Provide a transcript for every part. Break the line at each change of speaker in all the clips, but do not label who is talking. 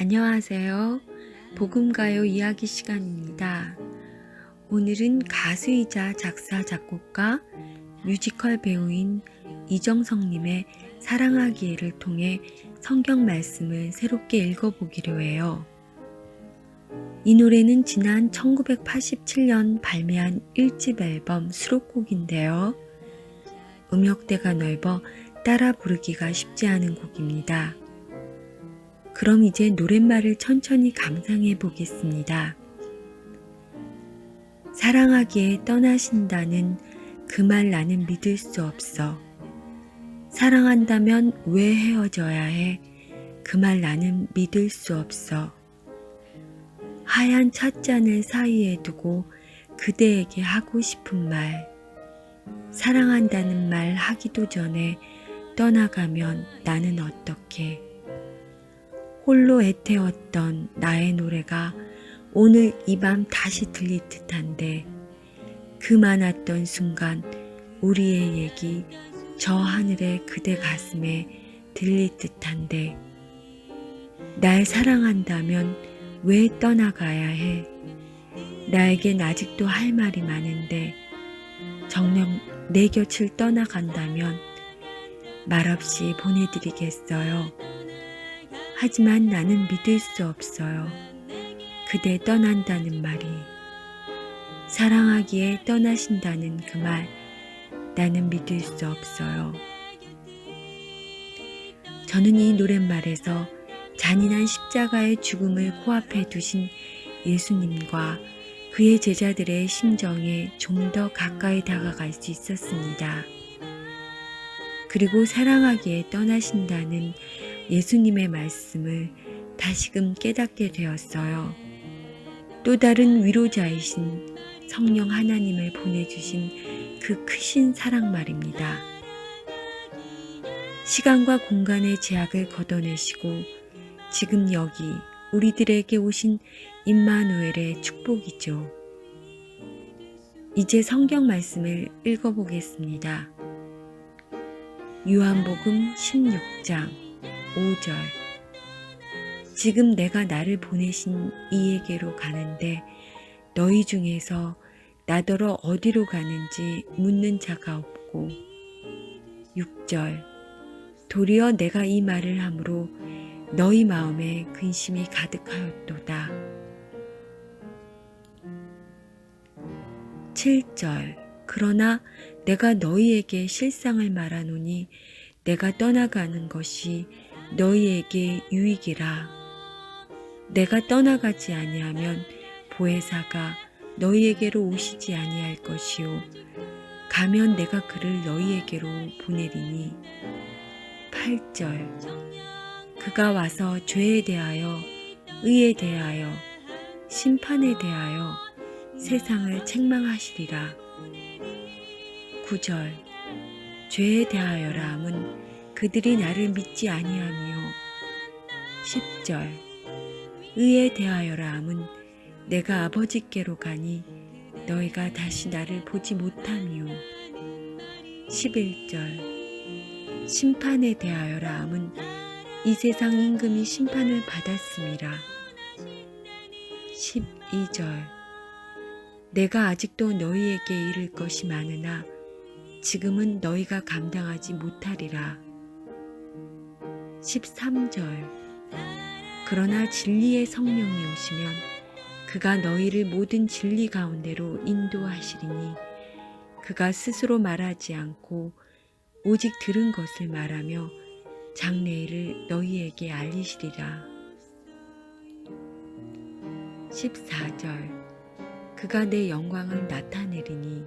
안녕하세요. 복음가요 이야기 시간입니다. 오늘은 가수이자 작사, 작곡가, 뮤지컬 배우인 이정성님의 사랑하기에를 통해 성경 말씀을 새롭게 읽어보기로 해요. 이 노래는 지난 1987년 발매한 1집 앨범 수록곡인데요. 음역대가 넓어 따라 부르기가 쉽지 않은 곡입니다. 그럼 이제 노랫말을 천천히 감상해 보겠습니다. 사랑하기에 떠나신다는 그 말 나는 믿을 수 없어. 사랑한다면 왜 헤어져야 해? 그 말 나는 믿을 수 없어. 하얀 찻잔을 사이에 두고 그대에게 하고 싶은 말. 사랑한다는 말 하기도 전에 떠나가면 나는 어떻게. 홀로 애태웠던 나의 노래가 오늘 이 밤 다시 들릴 듯한데 그 많았던 순간 우리의 얘기 저 하늘의 그대 가슴에 들릴 듯한데 날 사랑한다면 왜 떠나가야 해? 나에겐 아직도 할 말이 많은데 정녕 내 곁을 떠나간다면 말없이 보내드리겠어요. 하지만 나는 믿을 수 없어요. 그대 떠난다는 말이. 사랑하기에 떠나신다는 그 말, 나는 믿을 수 없어요. 저는 이 노랫말에서 잔인한 십자가의 죽음을 코앞에 두신 예수님과 그의 제자들의 심정에 좀 더 가까이 다가갈 수 있었습니다. 그리고 사랑하기에 떠나신다는 예수님의 말씀을 다시금 깨닫게 되었어요. 또 다른 위로자이신 성령 하나님을 보내주신 그 크신 사랑 말입니다. 시간과 공간의 제약을 걷어내시고 지금 여기 우리들에게 오신 임마누엘의 축복이죠. 이제 성경 말씀을 읽어보겠습니다. 요한복음 16장 5절 지금 내가 나를 보내신 이에게로 가는데 너희 중에서 나더러 어디로 가는지 묻는 자가 없고. 6절. 도리어 내가 이 말을 함으로 너희 마음에 근심이 가득하였도다. 7절. 그러나 내가 너희에게 실상을 말하노니 내가 떠나가는 것이 너희에게 유익이라. 내가 떠나가지 아니하면 보혜사가 너희에게로 오시지 아니할 것이요. 가면 내가 그를 너희에게로 보내리니. 8절 그가 와서 죄에 대하여 의에 대하여 심판에 대하여 세상을 책망하시리라. 9절 죄에 대하여라 함은 그들이 나를 믿지 아니하며 10절 의에 대하여라 함은 내가 아버지께로 가니 너희가 다시 나를 보지 못하며 11절. 심판에 대하여라 함은 이 세상 임금이 심판을 받았음이라. 12절. 내가 아직도 너희에게 이를 것이 많으나 지금은 너희가 감당하지 못하리라. 13절. 그러나 진리의 성령이 오시면 그가 너희를 모든 진리 가운데로 인도하시리니 그가 스스로 말하지 않고 오직 들은 것을 말하며 장래일을 너희에게 알리시리라. 14절 그가 내 영광을 나타내리니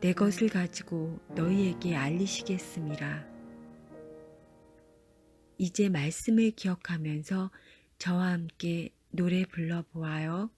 내 것을 가지고 너희에게 알리시겠음이라. 이제 말씀을 기억하면서 저와 함께 노래 불러보아요.